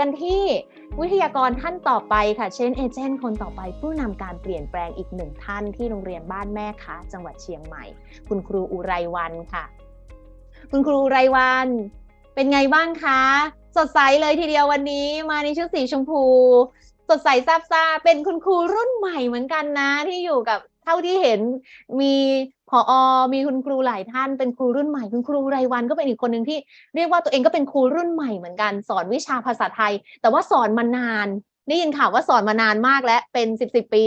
กันที่วิทยากรท่านต่อไปค่ะ เช่นเอเจนต์คนต่อไปผู้นำการเปลี่ยนแปลงอีกหนึ่งท่านที่โรงเรียนบ้านแม่ค้าจังหวัดเชียงใหม่ คุณครูอุไรวันค่ะ คุณครูอุไรวันเป็นไงบ้างคะ สดใสเลยทีเดียววันนี้มาในชุดสีชมพู สดใสซาบซ่าเป็นคุณครูรุ่นใหม่เหมือนกันนะที่อยู่กับ เท่าที่เห็นมีพออมีคุณครูหลายท่านเป็นครูรุ่นใหม่คุณครูไรวันก็เป็นอีกคนหนึ่งที่เรียกว่าตัวเองก็เป็นครูรุ่นใหม่เหมือนกันสอนวิชาภาษาไทย แต่ว่าสอนมานานได้ยินข่าวว่าสอนมานานมากแล้วเป็นสิบสิบปี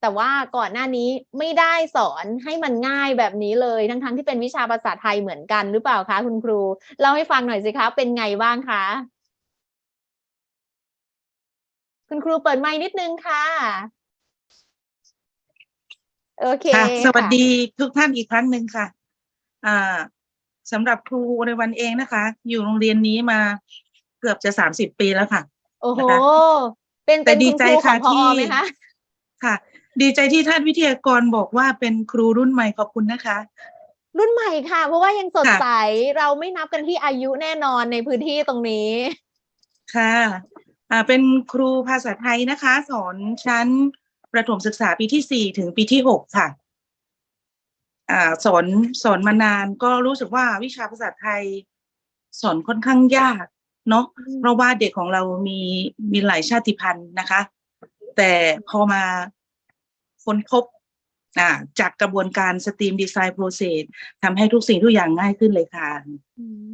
แต่ว่าก่อนหน้านี้ไม่ได้สอนให้มันง่ายแบบนี้เลยทั้งๆที่เป็นวิชาภาษาไทยเหมือนกันหรือเปล่าคะคุณครูเล่าให้ฟังหน่อยสิคะเป็นไงบ้างคะคุณครูเปิดไมค์นิดนึงค่ะ โอเคค่ะสวัสค่ะดีทุกท่านอีกครั้งหนึ่งค่ะ อ่าสำหรับครูในวันเองนะคะ อยู่โรงเรียนนี้มาเกือบจะสามสิบปีแล้วค่ะ โอ้โหนะคะเป็นแต่เป็นดีคุณใจครูขอค่ะงพอที่ไหมคะค่ะ ดีใจที่ท่านวิทยากรบอกว่าเป็นครูรุ่นใหม่ขอบคุณนะคะ รุ่นใหม่ค่ะ เพราะว่ายังสดค่ะใสเราไม่นับกันที่อายุแน่นอนในพื้นที่ตรงนี้ ค่ะ อ่าเป็นครูภาษาไทยนะคะ สอนชั้น ประถมศึกษาปีที่สี่ถึงปีที่หกค่ะอ่าสอนสอนมานานก็รู้สึกว่าวิชาภาษาไทยสอนค่อนข้างยากเนาะอืมเพราะว่าเด็กของเรามีมีหลายชาติพันธุ์นะคะ แต่พอมาค้นพบอ่าจากกระบวนการ STEAM Design Process ทำให้ทุกสิ่งทุกอย่างง่ายขึ้นเลยค่ะอืม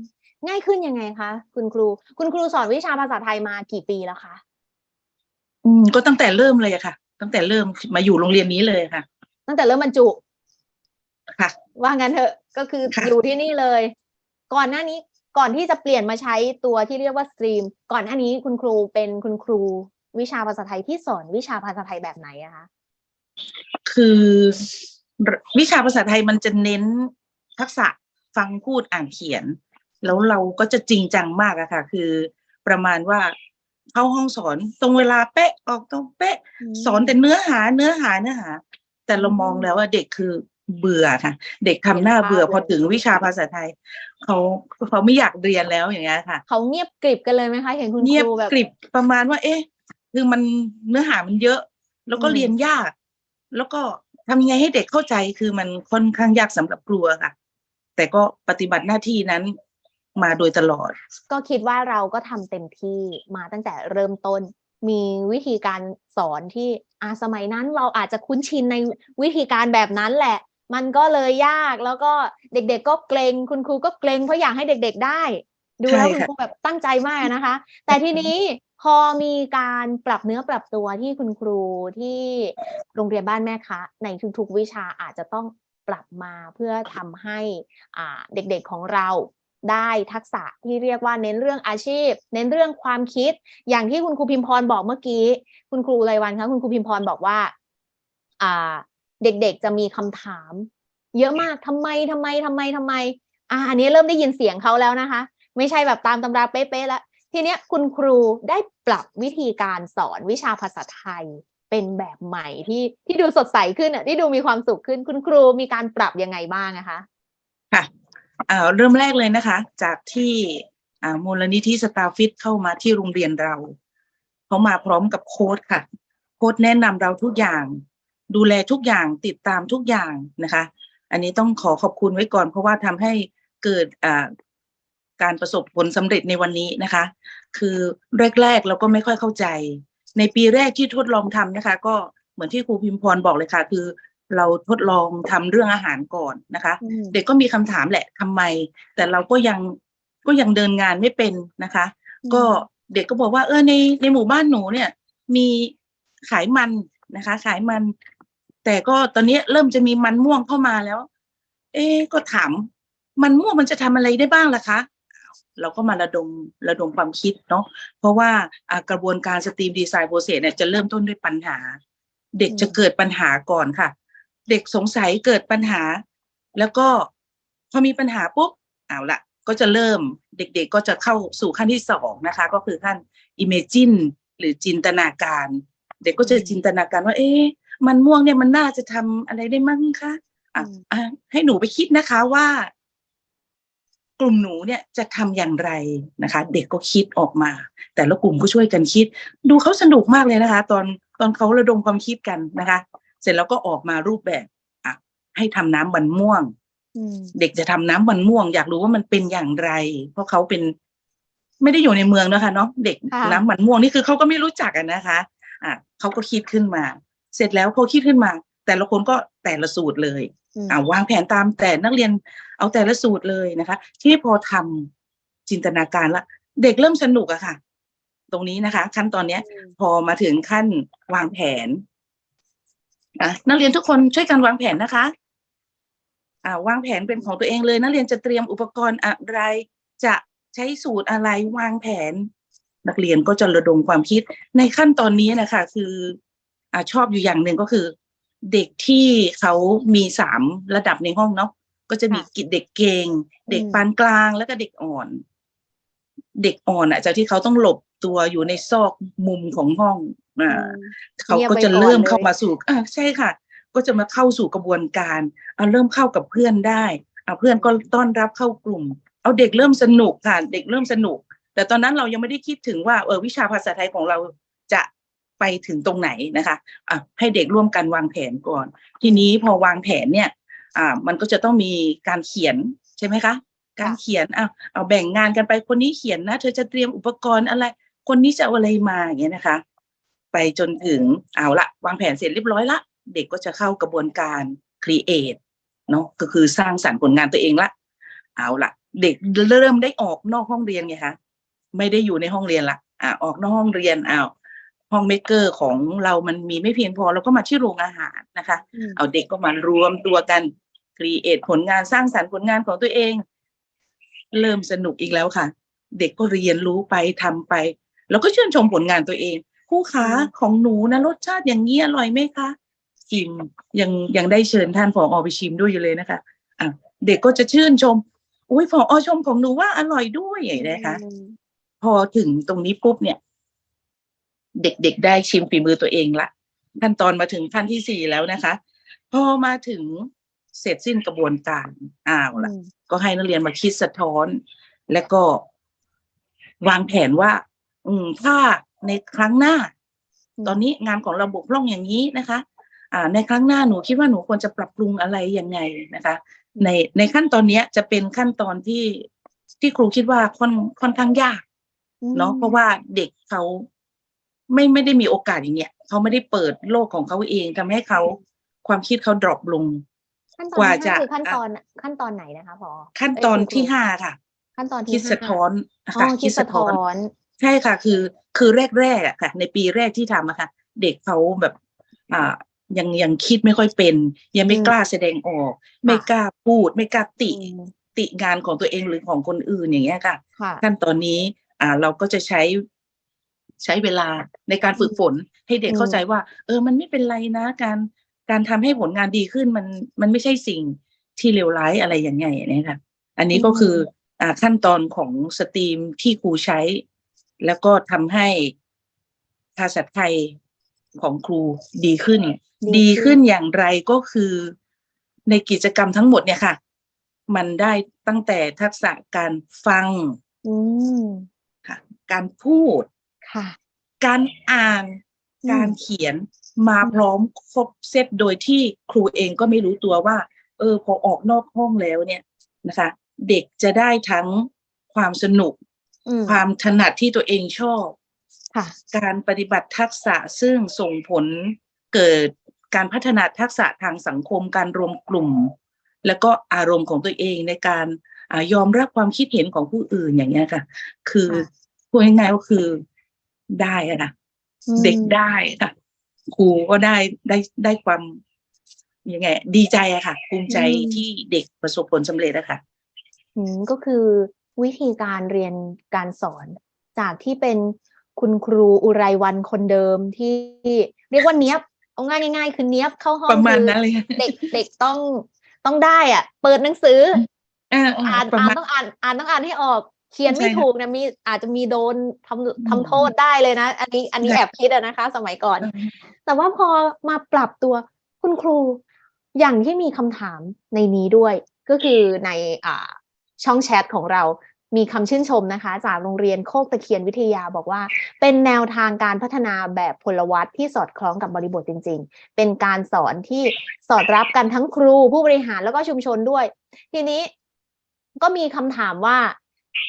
ง่ายขึ้นยังไงคะคุณครู คุณครูสอนวิชาภาษาไทยมากี่ปีแล้วคะอืมก็ตั้งแต่เริ่มเลยอะค่ะ ตั้งแต่เริ่มมาอยู่โรงเรียนนี้เลยค่ะ ตั้งแต่เริ่มบรรจุค่ะ ว่างั้นเถอะก็คือค่ะ อยู่ที่นี่เลย ก่อนหน้านี้ก่อนที่จะเปลี่ยนมาใช้ตัวที่เรียกว่าสตรีม ก่อนหน้านี้คุณครูเป็นคุณครูวิชาภาษาไทยที่สอนวิชาภาษาไทยแบบไหนอะคะคือวิชาภาษาไทยมันจะเน้นทักษะฟังพูดอ่านเขียน แล้วเราก็จะจริงจังมากอะค่ะ คือประมาณว่า เข้าห้องสอนตรงเวลาเป๊ะออกตรงเป๊ะ สอนแต่เนื้อหาเนื้อหาเนื้อหา แต่เรามองแล้วว่าเด็กคือเบื่อค่ะเด็กทำหน้าเบื่อพอถึงวิชาภาษาไทยเขาเขาไม่อยากเรียนแล้วอย่างเงี้ยค่ะเขาเงียบกริบกันเลยไหมคะเห็นคุณเงียบครูแบบกริบประมาณว่า เอ๊ะ คือมันเนื้อหามันเยอะ แล้วก็อืมเรียนยาก แล้วก็ทำยังไงให้เด็กเข้าใจคือมันค่อนข้างยากสำหรับครัวค่ะ แต่ก็ปฏิบัติหน้าที่นั้น มาโดยตลอด ก็คิดว่าเราก็ทำเต็มที่มาตั้งแต่เริ่มต้น มีวิธีการสอนที่อาสมัยนั้นเราอาจจะคุ้นชินในวิธีการแบบนั้นแหละ มันก็เลยยากแล้วก็เด็กๆก็เกรงคุณครูก็เกรงเพราะอยากให้เด็ก ๆ ได้ ดูแล้วใช่คุณค่ะครูแบบตั้งใจมากนะคะ แต่ทีนี้พอมีการปรับเนื้อปรับตัวที่คุณครูที่โรงเรียนบ้านแม่คะ ในทุกๆวิชาอาจจะต้องปรับมาเพื่อทำให้อ่าเด็กๆของเรา ได้ทักษะที่เรียกว่าเน้นเรื่องอาชีพ เน้นเรื่องความคิด อย่างที่คุณครูพิมพรบอกเมื่อกี้ คุณครูไรวันคะคุณครูพิมพรบอกว่า อ่า เด็กๆจะมีคำถาม เยอะมากทำไมทำไมทำไมทำไม อ่า อันนี้เริ่มได้ยินเสียงเขาแล้วนะคะ ไม่ใช่แบบตามตำราเป๊ะๆแล้วทีเนี้ยคุณครูได้ปรับวิธีการสอนวิชาภาษาไทยเป็นแบบใหม่ที่ที่ดูสดใสขึ้นอะที่ดูมีความสุขขึ้นคุณครูมีการปรับยังไงบ้างนะคะ ค่ะ เริ่มแรกเลยนะคะ จากที่อ่ามูลนิธิสตาร์ฟิตเข้ามาที่โรงเรียนเรา เขามาพร้อมกับโค้ดค่ะ โค้ดแนะนำเราทุกอย่าง ดูแลทุกอย่างติดตามทุกอย่างนะคะ อันนี้ต้องขอขอบคุณไว้ก่อน เพราะว่าทำให้เกิดอ่าการประสบผลสำเร็จในวันนี้นะคะ คือแรกๆเราก็ไม่ค่อยเข้าใจ ในปีแรกที่ทดลองทำนะคะ ก็เหมือนที่ครูพิมพรบอกเลยค่ะ คือ เราทดลองทำเรื่องอาหารก่อนนะคะ เด็กก็มีคำถามแหละทำไม แต่เราก็ยังก็ยังเดินงานไม่เป็นนะคะอืมก็เด็กก็บอกว่าเออในในหมู่บ้านหนูเนี่ย มีขายมันนะคะ ขายมัน แต่ก็ตอนนี้เริ่มจะมีมันม่วงเข้ามาแล้ว เอ๊ะก็ถามมันม่วงมันจะทำอะไรได้บ้างล่ะคะเราก็มาระดมระดมความคิดเนาะเพราะว่าอ่ากระบวนการสตรีมดีไซน์โปรเซสเนี่ยจะเริ่มต้นด้วยปัญหา เด็กอืมจะเกิดปัญหาก่อนค่ะ เด็กสงสัยเกิดปัญหา แล้วก็พอมีปัญหาปุ๊บเอาละก็จะเริ่มเด็กๆก็จะเข้าสู่ขั้นที่สองนะคะ ก็คือขั้น imagine หรือจินตนาการ เด็กก็จะจินตนาการว่า เอ๊ะมันม่วงเนี่ยมันน่าจะทำอะไรได้มั้งคะอะอืมอะให้หนูไปคิดนะคะว่ากกลุ่มหนูเนี่ยจะทำอย่างไรนะคะ เด็กก็คิดออกมา แต่ละกลุ่มก็ช่วยกันคิด ดูเขาสนุกมากเลยนะคะ ตอนตอนเขาระดมความคิดกันนะคะ เสร็จแล้วก็ออกมารูปแบบอะให้ทำน้ำมันม่วงอืมเด็กจะทำน้ำมันม่วง อยากรู้ว่ามันเป็นอย่างไร เพราะเขาเป็นไม่ได้อยู่ในเมืองนะคะเนาะเด็กค่ะน้ำมันม่วงนี่คือเขาก็ไม่รู้จักกันนะคะ อะเขาก็คิดขึ้นมา เสร็จแล้วพอคิดขึ้นมา แต่ละคนก็แต่ละสูตรเลยอืมอ่าวางแผนตามแต่นักเรียนเอาแต่ละสูตรเลยนะคะ ที่พอทำจินตนาการละเด็กเริ่มสนุกอะค่ะ ตรงนี้นะคะ ขั้นตอนเนี้ย พอมาถึงขั้นวางแผน อะนักเรียนทุกคนช่วยกันวางแผนนะคะอ่าวางแผนเป็นของตัวเองเลยนักเรียนจะเตรียมอุปกรณ์อะไร จะใช้สูตรอะไรวางแผน นักเรียนก็จะระดมความคิดในขั้นตอนนี้นะคะคืออ่าชอบอยู่อย่างหนึ่งก็คือ เด็กที่เขามีสามระดับในห้องเนาะก็จะมีค่ะกิจเด็กเก่ง เด็กอืมปานกลางแล้วก็เด็กอ่อน เด็กอ่อนอะจากที่เขาต้องหลบตัวอยู่ในซอกมุมของห้องอ่า เขาก็จะเริ่มเข้ามาสู่อ่าใช่ค่ะ ก็จะมาเข้าสู่กระบวนการเอาเริ่มเข้ากับเพื่อนได้เอาเพื่อนก็ต้อนรับเข้ากลุ่ม เอาเด็กเริ่มสนุกค่ะ เด็กเริ่มสนุก แต่ตอนนั้นเรายังไม่ได้คิดถึงว่าเออวิชาภาษาไทยของเราจะไปถึงตรงไหนนะคะอะให้เด็กร่วมกันวางแผนก่อน ทีนี้พอวางแผนเนี่ย อ่า มันก็จะต้องมีการเขียนใช่ไหมคะ การเขียนเอาเอาแบ่งงานกันไปคนนี้เขียนนะ เธอจะเตรียมอุปกรณ์อะไร คนนี้จะเอาอะไรมาอย่างเงี้ยนะคะ ไปจนถึงเอาละวางแผนเสร็จเรียบร้อยละ เด็กก็จะเข้ากระบวนการ create เนาะก็คือสร้างสรรค์ผลงานตัวเองละ เอาละเด็กเริ่มได้ออกนอกห้องเรียนไงคะไม่ได้อยู่ในห้องเรียนละอ่าออกนอกห้องเรียนอ้าวห้องเมกเกอร์ของเรามันมีไม่เพียงพอเราก็มาที่โรงอาหารนะคะอืมเอาเด็กก็มารวมตัวกัน create ผลงานสร้างสรรค์ผลงานของตัวเอง เริ่มสนุกอีกแล้วค่ะ เด็กก็เรียนรู้ไปทำไป แล้วก็ชื่นชมผลงานตัวเอง ครูขาของหนูนะรสชาติอย่างนี้อร่อยไหมคะชิมยังยังได้เชิญท่านผอไปชิมด้วยอยู่เลยนะคะอะเด็กก็จะชื่นชมอุ้ยผอชมของหนูว่าอร่อยด้วยนะคะอืมพอถึงตรงนี้ปุ๊บเนี่ย เด็กๆได้ชิมฝีมือตัวเองละขั้นตอนมาถึงขั้นที่สี่แล้วนะคะ พอมาถึงเสร็จสิ้นกระบวนการอ้าวละอืมก็ให้นักเรียนมาคิดสะท้อน แล้วก็วางแผนว่า อืมถ้า ในครั้งหน้า ตอนนี้งานของเราบกพร่องอย่างนี้นะคะอ่าในครั้งหน้าหนูคิดว่าหนูควรจะปรับปรุงอะไรยังไงนะคะ ในในขั้นตอนเนี้ยจะเป็นขั้นตอนที่ที่ครูคิดว่าค่อนค่อนข้างยากเนาะเพราะว่าเด็กเขาไม่ไม่ได้มีโอกาสอย่างเงี้ยเขาไม่ได้เปิดโลกของเขาเองทำให้เขาความคิดเขาดรอปลงขั้นตกอนว่าที่ห้าจะคือขั้นตอนขั้นตอนไหนนะคะพอขั้นตอนที่ห้าค่ะ ขั้นตอนที่คิดสะท้อนนะอ๋คะอคิดสะท้อน ใช่ค่ะ คือคือแรกๆอะค่ะ ในปีแรกที่ทำอะค่ะ เด็กเขาแบบอ่ายังยังคิดไม่ค่อยเป็น ยังไม่อืมกล้าแสดงออก ไม่กล้าพูด ไม่กล้าติอืมติงานของตัวเองหรือของคนอื่นอย่างเงี้ยค่ะค่ะขั้นตอนนี้อ่าเราก็จะใช้ใช้เวลาในการฝึกฝนให้เด็กอืมเข้าใจว่า เออ มันไม่เป็นไรนะ การการทำให้ผลงานดีขึ้นมันมันไม่ใช่สิ่งที่เลวร้ายอะไรอย่างไงเนี่ยค่ะ อันนี้ก็คืออ่าขั้นตอนของสตรีมที่ครูใช้ แล้วก็ทำให้ภาษาไทยของครูดีขึ้น ดีดีขึ้ขึ้นนอย่างไรก็คือในกิจกรรมทั้งหมดเนี่ยค่ะ มันได้ตั้งแต่ทักษะการฟังอืมค่ะ การพูดค่ะ การอ่านอืมการเขียนมาพร้อมครบเซตโดยที่ครูเองก็ไม่รู้ตัวว่า เออ พอออกนอกห้องแล้วเนี่ยนะคะ เด็กจะได้ทั้งความสนุกอืม ความถนัดที่ตัวเองชอบค่ะการปฏิบัติทักษะซึ่งส่งผลเกิดการพัฒนาทักษะทางสังคมการรวมกลุ่ม แล้วก็อารมณ์ของตัวเองในการอายอมรับความคิดเห็นของผู้อื่นอย่างเงี้ยค่ะ คือค่ะพูดง่ายๆก็คือได้อะค่ะอืมเด็กได้ค่ะครูก็ได้ได้ได้ความยังไง ดีใจอะค่ะ ภูมิใจที่เด็กประสบผลสำเร็จอะค่ะอืมก็คือ วิธีการเรียนการสอน จากที่เป็นคุณครูอุไรวันคนเดิมที่เรียกว่าเนี้ยบเอาง่ายง่ายๆคือเนี้ยบเข้าห้องประมาณคือนั้นเลยค่ะเด็กเด็กต้องต้องได้อะ เปิดหนังสืออ่าอ่านประอ่านมาณต้องอ่านอ่านต้องอ่านให้ออกเขียนไม่ใช่ค่ะถูกนะมีอาจจะมีโดนทำอืมทำโทษได้เลยนะ อันนี้อันนี้ใช่แอบคิดอะนะคะ สมัยก่อน แต่ว่าพอมาปรับตัวคุณครูอย่างที่มีคำถามในนี้ด้วย ก็คือในอ่า ช่องแชทของเรามีคำชื่นชมนะคะ จากโรงเรียนโคกตะเคียนวิทยาบอกว่า เป็นแนวทางการพัฒนาแบบพลวัตที่สอดคล้องกับบริบทจริง ๆ เป็นการสอนที่สอดรับกันทั้งครูผู้บริหารแล้วก็ชุมชนด้วย ทีนี้ก็มีคำถามว่า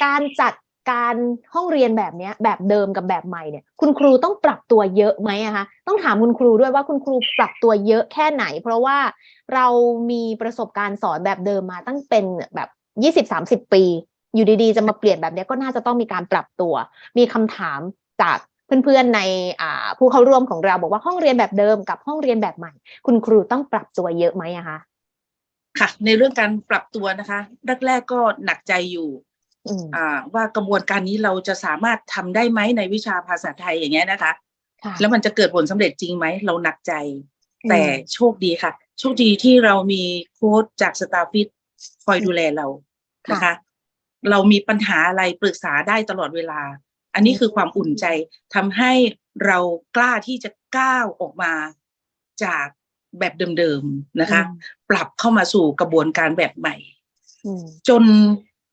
การจัดการห้องเรียนแบบนี้แบบเดิมกับแบบใหม่เนี่ยคุณครูต้องปรับตัวเยอะไหมอะคะต้องถามคุณครูด้วยว่าคุณครูปรับตัวเยอะแค่ไหน เพราะว่าเรามีประสบการณ์สอนแบบเดิมมาตั้งเป็นแบบ ยี่สิบสามสิบปี อยู่ดีๆ จะมาเปลี่ยนแบบเนี้ยก็น่าจะต้องมีการปรับตัว มีคำถามจากเพื่อนๆในอ่าผู้เข้าร่วมของเราบอกว่าห้องเรียนแบบเดิมกับห้องเรียนแบบใหม่ คุณครูต้องปรับตัวเยอะไหมอะคะค่ะ ในเรื่องการปรับตัวนะคะแรกๆก็หนักใจอยู่อืมอ่าว่ากระบวนการนี้เราจะสามารถทำได้ไหมในวิชาภาษาไทยอย่างเงี้ยนะคะค่ะแล้วมันจะเกิดผลสำเร็จจริงไหมเราหนักใจอืมแต่โชคดีค่ะ โชคดีที่เรามีโค้ชจากสตาฟฟิต คอยดูแลเรานะคะ เรามีปัญหาอะไรปรึกษาได้ตลอดเวลา อันนี้คือความอุ่นใจทำให้เรากล้าที่จะก้าวออกมาจากแบบเดิมๆนะคะ ปรับเข้ามาสู่กระบวนการแบบใหม่อืมจน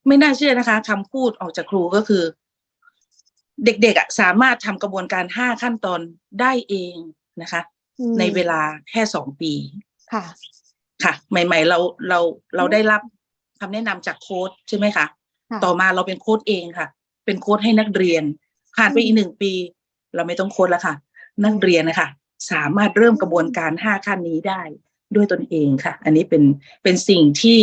ไม่น่าเชื่อนะคะคำพูดออกจากครูก็คือ เด็กๆอะสามารถทำกระบวนการห้าขั้นตอนได้เองนะคะอืมในเวลาแค่สองปีค่ะ ค่ะ ใหม่ ๆ เราเราเราได้รับคำแนะนำจากโค้ชใช่ไหมคะค่ะต่อมาเราเป็นโค้ชเองค่ะ เป็นโค้ชให้นักเรียน ผ่านไปอืมอีกหนึ่งปี เราไม่ต้องโค้ชแล้วค่ะ นักเรียนนะคะสามารถเริ่มกระบวนการห้าขั้นนี้ได้ด้วยตนเองค่ะ อันนี้เป็นเป็นสิ่งที่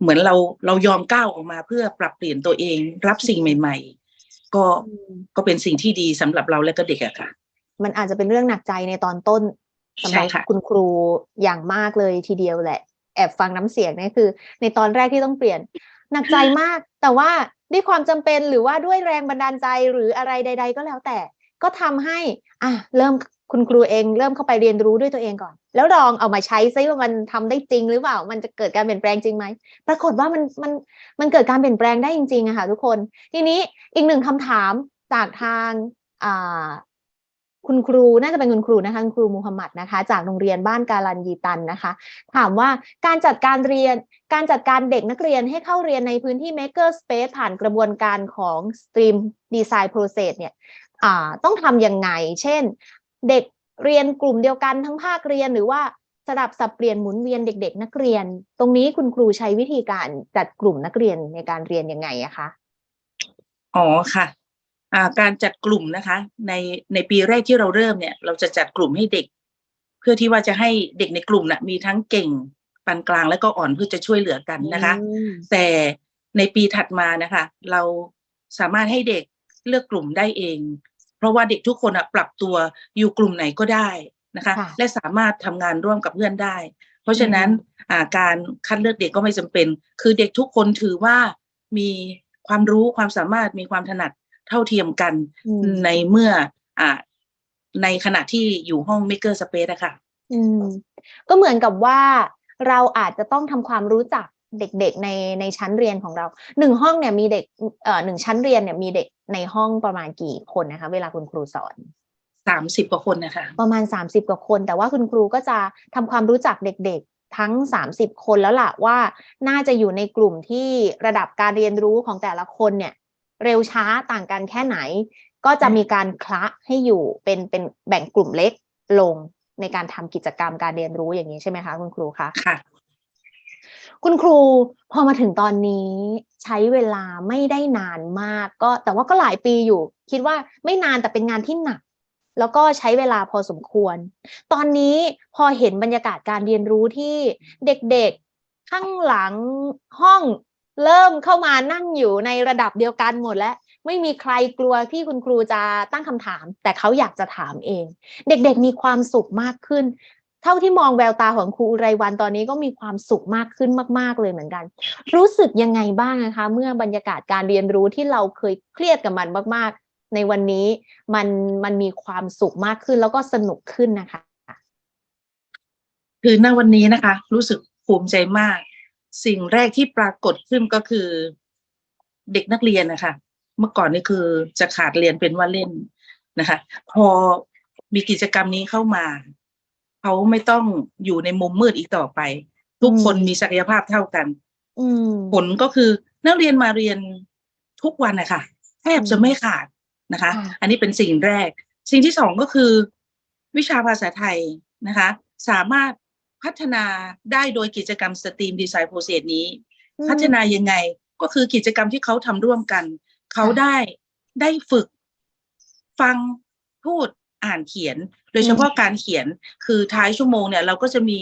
เหมือนเราเรายอมก้าวออกมาเพื่อปรับเปลี่ยนตัวเอง รับสิ่งใหม่ ๆ ก็อืมก็เป็นสิ่งที่ดีสำหรับเราและก็เด็กอะค่ะ มันอาจจะเป็นเรื่องหนักใจในตอนต้น สำหรับใช่ค่ะคุณครูอย่างมากเลยทีเดียวแหละ แอบฟังน้ำเสียงเนี่ยคือ ในตอนแรกที่ต้องเปลี่ยนหนักใจมาก แต่ว่าด้วยความจำเป็นหรือว่าด้วยแรงบันดาลใจหรืออะไรใด ๆ ก็แล้วแต่ ก็ทำให้อะเริ่มคุณครูเองเริ่มเข้าไปเรียนรู้ด้วยตัวเองก่อน แล้วลองเอามาใช้ซิว่ามันทำได้จริงหรือเปล่า มันจะเกิดการเปลี่ยนแปลงจริงไหมปรากฏว่ามันมันมันเกิดการเปลี่ยนแปลงได้จริงๆอะค่ะทุกคน ทีนี้อีกหนึ่งคำถามจากทางอ่า คุณครูน่าจะเป็นคุณครูนะคะคุณครูมูฮัมหมัดนะคะ จากโรงเรียนบ้านกาลันยีตันนะคะ ถามว่าการจัดการเรียนการจัดการเด็กนักเรียนให้เข้าเรียนในพื้นที่ Maker Space ผ่านกระบวนการของ Stream Design Process เนี่ยต้องทำยังไง เช่น เด็กเรียนกลุ่มเดียวกันทั้งภาคเรียนหรือว่าสลับสับเปลี่ยนหมุนเวียนเด็ก ๆ นักเรียน ตรงนี้คุณครูใช้วิธีการจัดกลุ่มนักเรียนในการเรียนยังไงอะคะอ๋อค่ะ การจัดกลุ่มนะคะ ในในปีแรกที่เราเริ่มเนี่ย เราจะจัดกลุ่มให้เด็ก เพื่อที่ว่าจะให้เด็กในกลุ่มน่ะมีทั้งเก่งปานกลางและก็อ่อนเพื่อจะช่วยเหลือกันนะคะอืมแต่ในปีถัดมานะคะ เราสามารถให้เด็กเลือกกลุ่มได้เอง เพราะว่าเด็กทุกคนอะปรับตัวอยู่กลุ่มไหนก็ได้นะคะค่ะและสามารถทำงานร่วมกับเพื่อนได้ เพราะฉะนั้นอืมอ่าการคัดเลือกเด็กก็ไม่จำเป็น คือเด็กทุกคนถือว่ามีความรู้ความสามารถมีความถนัด เท่าเทียมกันอืมในเมื่ออ่าในขณะที่อยู่ห้อง Maker Space อะค่ะอืม ก็เหมือนกับว่าเราอาจจะต้องทำความรู้จักเด็กๆในในชั้นเรียนของเราหนึ่งห้องเนี่ยมีเด็กเอ่อหนึ่งชั้นเรียนเนี่ยมีเด็กในห้องประมาณกี่คนนะคะ เวลาคุณครูสอนสามสิบกว่าคนนะคะ ประมาณ30กว่าคน แต่ว่าคุณครูก็จะทำความรู้จักเด็กๆทั้ง30คนแล้วล่ะว่า น่าจะอยู่ในกลุ่มที่ระดับการเรียนรู้ของแต่ละคนเนี่ย เร็วช้าต่างกันแค่ไหน ก็จะมีการคละให้อยู่เป็นเป็นแบ่งกลุ่มเล็กลงในการทำกิจกรรมการเรียนรู้อย่างนี้ใช่ไหมคะคุณครูคะค่ะ คุณครูพอมาถึงตอนนี้ใช้เวลาไม่ได้นานมาก ก็แต่ว่าก็หลายปีอยู่ คิดว่าไม่นานแต่เป็นงานที่หนัก แล้วก็ใช้เวลาพอสมควร ตอนนี้พอเห็นบรรยากาศการเรียนรู้ที่เด็กๆข้างหลังห้อง เริ่มเข้ามานั่งอยู่ในระดับเดียวกันหมดแล้ว ไม่มีใครกลัวที่คุณครูจะตั้งคำถาม แต่เขาอยากจะถามเอง เด็กๆมีความสุขมากขึ้น เท่าที่มองแววตาของครูอุไรวันตอนนี้ก็มีความสุขมากขึ้นมาก ๆเลยเหมือนกัน รู้สึกยังไงบ้างนะคะ เมื่อบรรยากาศการเรียนรู้ที่เราเคยเครียดกับมันมาก ๆ ในวันนี้มันมันมีความสุขมากขึ้นแล้วก็สนุกขึ้นนะคะ คือณวันนี้นะคะ รู้สึกภูมิใจมาก สิ่งแรกที่ปรากฏขึ้นก็คือเด็กนักเรียนนะคะ เมื่อก่อนนี่คือจะขาดเรียนเป็นว่าเล่นนะคะ พอมีกิจกรรมนี้เข้ามา เขาไม่ต้องอยู่ในมุมมืดอีกต่อไป ทุกคนอืมมีศักยภาพเท่ากันอืมผลก็คือนักเรียนมาเรียนทุกวันนะคะแทบจะไม่ขาดนะคะค่ะอันนี้เป็นสิ่งแรก สิ่งที่สองก็คือ วิชาภาษาไทยนะคะ สามารถ พัฒนาได้โดยกิจกรรมสตรีมดีไซน์โปรเซสนี้ พัฒนายังไงก็คือกิจกรรมที่เขาทำร่วมกัน เขาได้ได้ฝึก ฟังพูดอ่านเขียน โดยเฉพาะการเขียนคือท้ายชั่วโมงเนี่ย เราก็จะมี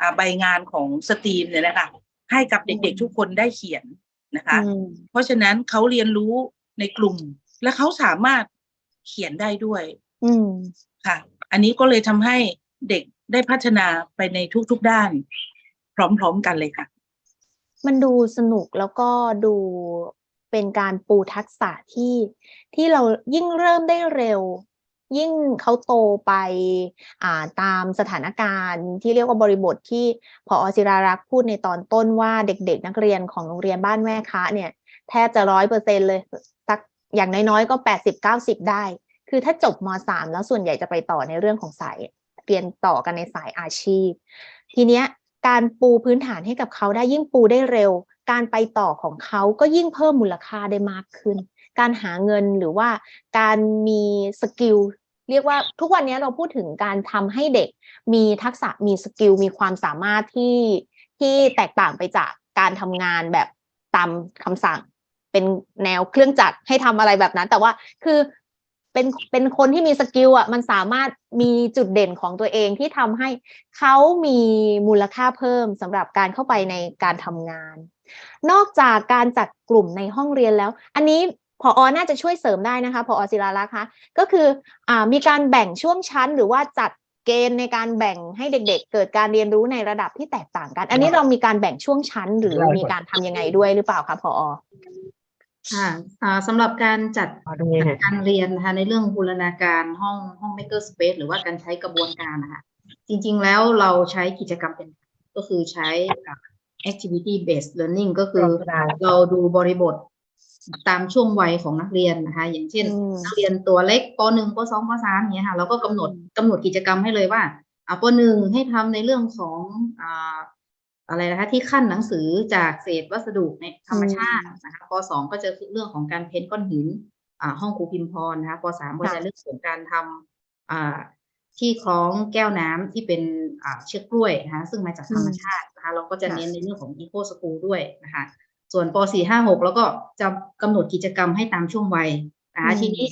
อ่าใบงานของสตรีมเนี่ยนะคะให้กับเด็กๆทุกคนได้เขียนนะคะอืมเพราะฉะนั้นเขาเรียนรู้ในกลุ่ม และเขาสามารถเขียนได้ด้วยอืมค่ะ อันนี้ก็เลยทำให้เด็ก ได้พัฒนาไปในทุกๆด้าน พร้อมๆกันเลยค่ะ มันดูสนุกแล้วก็ดูเป็นการปูทักษะที่ที่เรายิ่งเริ่มได้เร็ว ยิ่งเขาโตไปอ่าตามสถานการณ์ที่เรียกว่าบริบทที่พอศิรารักษ์พูดในตอนต้นว่าเด็กๆ นักเรียนของโรงเรียนบ้านแม่คะเนี่ย แทบจะร้อยเปอร์เซ็นเลยสักอย่างน้อยๆก็แปดสิบเก้าสิบได้ คือถ้าจบมสามแล้วส่วนใหญ่จะไปต่อในเรื่องของสาย เรียนต่อกันในสายอาชีพ ทีเนี้ยการปูพื้นฐานให้กับเขาได้ยิ่งปูได้เร็ว การไปต่อของเขาก็ยิ่งเพิ่มมูลค่าได้มากขึ้น การหาเงินหรือว่าการมีสกิลเรียกว่าทุกวันนี้เราพูดถึงการทำให้เด็กมีทักษะมีสกิลมีความสามารถที่ที่แตกต่างไปจากการทำงานแบบตามคำสั่ง เป็นแนวเครื่องจักรให้ทำอะไรแบบนั้น แต่ว่าคือ เป็นเป็นคนที่มีสกิลอะมันสามารถมีจุดเด่นของตัวเองที่ทำให้เขามีมูลค่าเพิ่มสำหรับการเข้าไปในการทำงาน นอกจากการจัดกลุ่มในห้องเรียนแล้ว อันนี้พออน่าจะช่วยเสริมได้นะคะพออศิลาลักษณ์คะก็คืออมีการแบ่งช่วงชั้นหรือว่าจัดเกณฑ์ในการแบ่งให้เด็ก ๆ เกิดการเรียนรู้ในระดับที่แตกต่างกัน อันนี้เรามีการแบ่งช่วงชั้นหรือมีการทำยังไงด้วยหรือเปล่าคะพออ ค่ะอ่าสำหรับการจัดมาดูยังไงการเรียนนะคะในเรื่องบูรณาการห้องห้อง maker space หรือว่าการใช้กระบวนการนะคะจริง ๆ แล้วเราใช้กิจกรรมเป็นก็คือใช้อ่า activity based learning ก็คือกระดาษเราดูบริบทตามช่วงวัยของนักเรียนนะคะอย่างเช่นอืมนักเรียนตัวเล็กปหนึ่งปสองปสามอย่างเงี้ยค่ะเราก็กำหนดกำหนดกิจกรรมให้เลยว่าอ่าปหนึ่งให้ทำในเรื่องของอ่า อะไรนะคะที่ขั้นหนังสือจากเศษวัสดุในธรรมชาตินะคะปสองก็จะคือเรื่องของการเพ้นท์ก้อนหินอ่าห้องครูพิมพรนะคะปสามก็จะเรื่องของการทำอ่าที่คล้องแก้วน้ำที่เป็นอ่าเชือกกล้วยนะคะซึ่งมาจากธรรมชาตินะคะเราก็จะเน้นในเรื่องของอีโคสกูลด้วยนะคะ ส่วนป .4 5 6 แล้วก็จะกำหนดกิจกรรมให้ตามช่วงวัยนะคะอืมทีนี้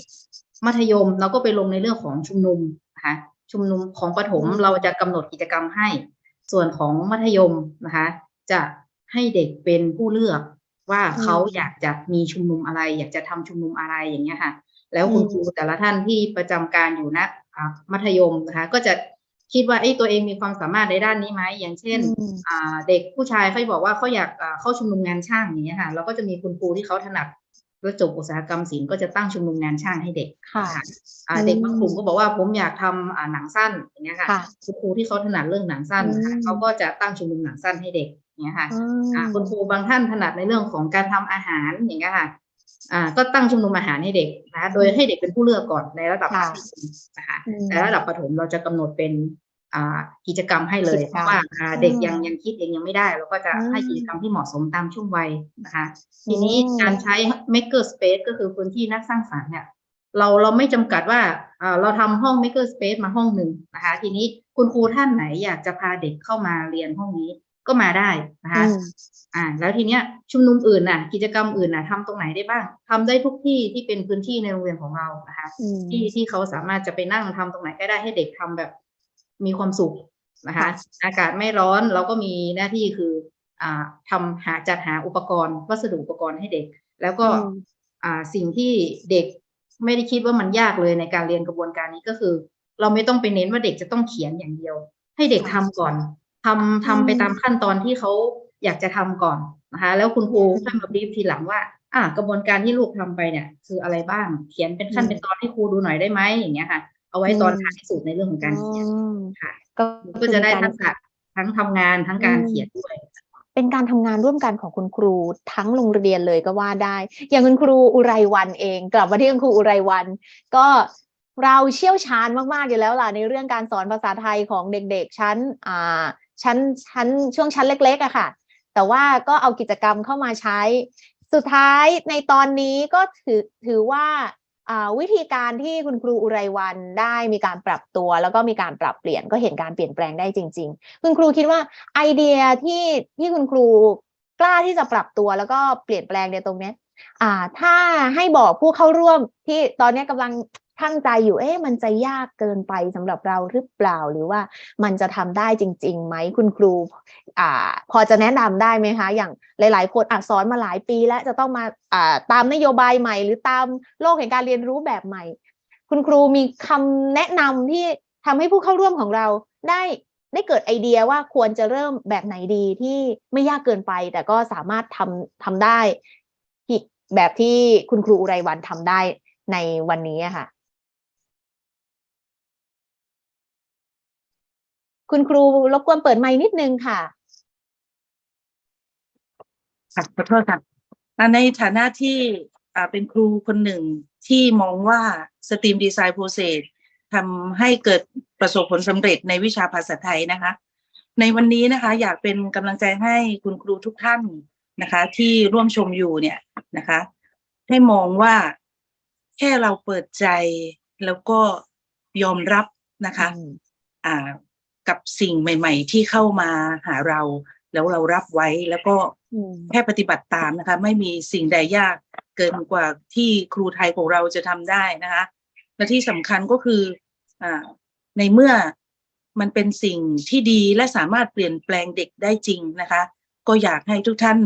มัธยมเราก็ไปลงในเรื่องของชุมนุมนะคะชุมนุมของประถมอืมเราจะกำหนดกิจกรรมให้ ส่วนของมัธยมนะคะ จะให้เด็กเป็นผู้เลือกว่าเขาอยากจะมีชุมนุมอะไร อยากจะทำชุมนุมอะไรอย่างเงี้ยค่ะ แล้วคุณครูแต่ละท่านที่ประจำการอยู่ณอ่ามัธยมนะคะ ก็จะคิดว่าเอ้ยตัวเองมีความสามารถในด้านนี้ไหมอย่างเช่นอืมอ่าเด็กผู้ชายเขาบอกว่าเขาอยากอ่าเข้าชุมนุมงานช่างอย่างเงี้ยค่ะเราก็จะมีคุณครูที่เขาถนัด แล้วจบอุตสาหกรรมศิลป์ก็จะตั้งชุมนุมงานช่างให้เด็กค่ะนอ่าอืมเด็กบางกลุ่มก็บอกว่าผมอยากทำอ่าหนังสั้นอย่างเงี้ยค่ะค่ะคุณครูที่เขาถนัดเรื่องหนังสั้นนะคะอืมเขาก็จะตั้งชุมนุมหนังสั้นให้เด็กอย่างเงี้ยค่ะอือ่ามคุณครูบางท่านถนัดในเรื่องของการทำอาหารอย่างเงี้ยค่ะอ่าก็ตั้งชุมนุมอาหารให้เด็กนะคะโดยให้เด็กเป็นผู้เลือกก่อนในระดับค่ะมัธยมนะคะอืมแต่ระดับประถมเราจะกำหนดเป็นอ่า กิจกรรมให้เลยกิจเพกรรมราะว่าอ่าเด็กอืมยังยังคิดเองยังไม่ได้ เราก็จะอืมให้กิจกรรมที่เหมาะสมตามช่วงวัยนะคะ ทีนี้อืมการใช้ maker space ก็คือพื้นที่นักสร้างสรรค์เนี่ยเราเราไม่จำกัดว่าอ่าเราทำห้อง maker space มาห้องหนึ่งนะคะ ทีนี้คุณครูท่านไหนอยากจะพาเด็กเข้ามาเรียนห้องนี้ก็มาได้นะคะอืมอ่า แล้วทีเนี้ยชุมนุมอื่นน่ะ กิจกรรมอื่นน่ะทำตรงไหนได้บ้างทำได้ทุกที่ที่เป็นพื้นที่ในโรงเรียนของเรานะคะอืมที่ที่เขาสามารถจะไปนั่งทำตรงไหนก็ได้ให้เด็กทำแบบ มีความสุขนะคะ อากาศไม่ร้อนเราก็มีหน้าที่คืออ่าทำหาจัดหาอุปกรณ์ วัสดุอุปกรณ์ให้เด็ก แล้วก็อืมอ่าสิ่งที่เด็กไม่ได้คิดว่ามันยากเลยในการเรียนกระบวนการนี้ก็คือ เราไม่ต้องไปเน้นว่าเด็กจะต้องเขียนอย่างเดียว ให้เด็กทำก่อนทำทำไปตามขั้นตอนที่เขาอยากจะทำก่อนนะคะ แล้วคุณครูค่อยมาบรีฟทีหลังว่า อ่ากระบวนการที่ลูกทำไปเนี่ย คืออะไรบ้างเขียนเป็นขั้นอืมเป็นตอนให้ครูดูหน่อยได้ไหมอย่างเงี้ยค่ะ เอาไว้ตอนท้ายสุดในเรื่องของการเขียนอืมค่ะก็ก็จะได้คือทักากรษะทั้งทำงานทั้งการอืมเขียนด้วยเป็นการทำงานร่วมกันของคุณครูทั้งโรงเรียนเลยก็ว่าได้ อย่างคุณครูอุไรวันเอง กลับมาที่คุณครูอุไรวัน ก็เราเชี่ยวชาญมากๆอยู่แล้วล่ะในเรื่องการสอนภาษาไทยของเด็กๆชั้นอ่าชั้นชั้นช่วงชั้นเล็กๆอะค่ะ แต่ว่าก็เอากิจกรรมเข้ามาใช้ สุดท้ายในตอนนี้ก็ถือถือว่าอ่า วิธีการที่คุณครูอุไรวันได้มีการปรับตัว แล้วก็มีการปรับเปลี่ยนก็เห็นการเปลี่ยนแปลงได้จริง ๆ คุณครูคิดว่าไอเดียที่ที่คุณครูกล้าที่จะปรับตัวแล้วก็เปลี่ยนแปลงในตรงนี้อ่า ถ้าให้บอกผู้เข้าร่วมที่ตอนนี้กำลัง ทั้งใจอยู่เอ๊ะมันจะยากเกินไปสำหรับเราหรือเปล่าหรือว่ามันจะทำได้จริงๆไหมคุณครูอ่าพอจะแนะนำได้ไหมคะ อย่างหลาย ๆ คนอะสอนมาหลายปีแล้วจะต้องมาอ่าตามนโยบายใหม่ หรือตามโลกแห่งการเรียนรู้แบบใหม่ คุณครูมีคำแนะนำที่ทำให้ผู้เข้าร่วมของเราได้ได้เกิดไอเดียว่าควรจะเริ่มแบบไหนดีที่ไม่ยากเกินไป แต่ก็สามารถทำทำได้ที่แบบที่คุณครูอุไรวันทำได้ในวันนี้ค่ะ คุณครูรบกวนเปิดไมค์นิดนึงค่ะค่ะขอโทษค่ะอ่าในฐานะที่อ่าเป็นครูคนหนึ่งที่มองว่า STEAM Design Process ทำให้เกิดประสบผลสำเร็จในวิชาภาษาไทยนะคะ ในวันนี้นะคะ อยากเป็นกำลังใจให้คุณครูทุกท่านนะคะ ที่ร่วมชมอยู่เนี่ยนะคะ ให้มองว่าแค่เราเปิดใจแล้วก็ยอมรับนะคะ อ่า กับสิ่งใหม่ ๆ ที่เข้ามาหาเรา แล้วเรารับไว้แล้วก็อืมแค่ปฏิบัติตามนะคะ ไม่มีสิ่งใดยากเกินกว่าที่ครูไทยของเราจะทำได้นะคะ และที่สำคัญก็คืออ่าในเมื่อมันเป็นสิ่งที่ดีและสามารถเปลี่ยนแปลงเด็กได้จริงนะคะ ก็อยากให้ทุกท่าน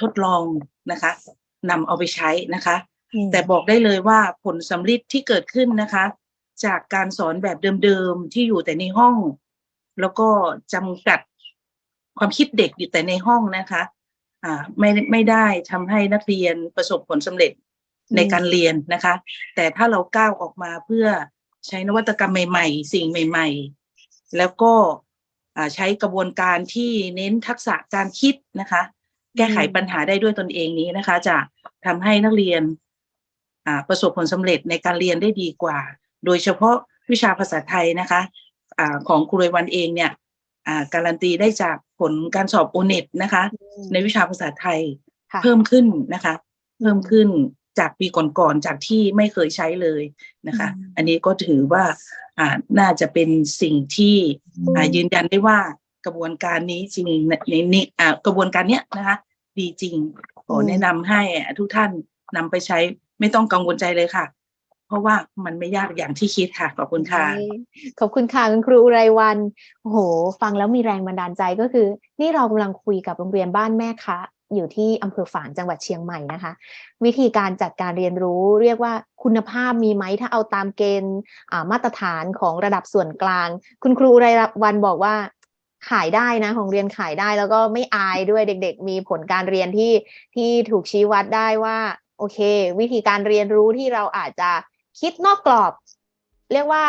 ทดลองนะคะนำเอาไปใช้นะคะ แต่บอกได้เลยว่าผลสำลิดที่เกิดขึ้นนะคะ จากการสอนแบบเดิมๆที่อยู่แต่ในห้อง แล้วก็จำกัดความคิดเด็กอยู่แต่ในห้องนะคะอ่าไม่ไม่ได้ทำให้นักเรียนประสบผลสำเร็จในการเรียนนะคะ แต่ถ้าเราก้าวออกมาเพื่อใช้นวัตกรรมใหม่ ๆ สิ่งใหม่ ๆ แล้วก็ใช้กระบวนการที่เน้นทักษะการคิดนะคะ แก้ไขปัญหาได้ด้วยตนเองนี้นะคะ จะทำให้นักเรียนประสบผลสำเร็จในการเรียนได้ดีกว่า โดยเฉพาะวิชาภาษาไทยนะคะอ่าของครูเรวันเองเนี่ยอ่าการันตีได้จากผลการสอบโอเน็ตนะคะ ในวิชาภาษาไทยค่ะเพิ่มขึ้นนะคะ เพิ่มขึ้นจากปีก่อนๆจากที่ไม่เคยใช้เลยนะคะอืมอันนี้ก็ถือว่าอ่าน่าจะเป็นสิ่งที่อ่ายืนยันได้ว่ากระบวนการนี้จริงในในนี้อ่ากระบวนการเนี้ยนะคะ ดีจริงขอแนะนำให้ทุกท่านนำไปใช้ไม่ต้องกังวลใจเลยค่ะ เพราะว่ามันไม่ยากอย่างที่คิดค่ะ ขอบคุณค่ะ ขอบคุณค่ะคุณครูอุไรวันโอ้โห ฟังแล้วมีแรงบันดาลใจก็คือ นี่เรากำลังคุยกับโรงเรียนบ้านแม่คะอยู่ที่อำเภอฝางจังหวัดเชียงใหม่นะคะ วิธีการจัดการเรียนรู้เรียกว่าคุณภาพมีไหมถ้าเอาตามเกณฑ์มาตรฐานของระดับส่วนกลาง คุณครูอุไรวันบอกว่าขายได้นะของเรียนขายได้แล้วก็ไม่อายด้วยเด็ก ๆ มีผลการเรียนที่ที่ถูกชี้วัดได้ว่า โอเค วิธีการเรียนรู้ที่เราอาจจะ คิดนอกกรอบ เรียกว่า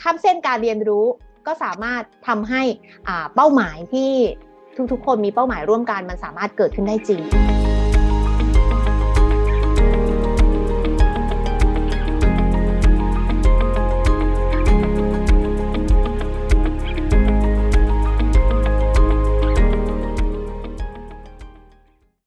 ข้ามเส้นการเรียนรู้ก็สามารถทำให้เป้าหมายที่ทุกๆ คนมีเป้าหมายร่วมกันมันสามารถเกิดขึ้นได้จริง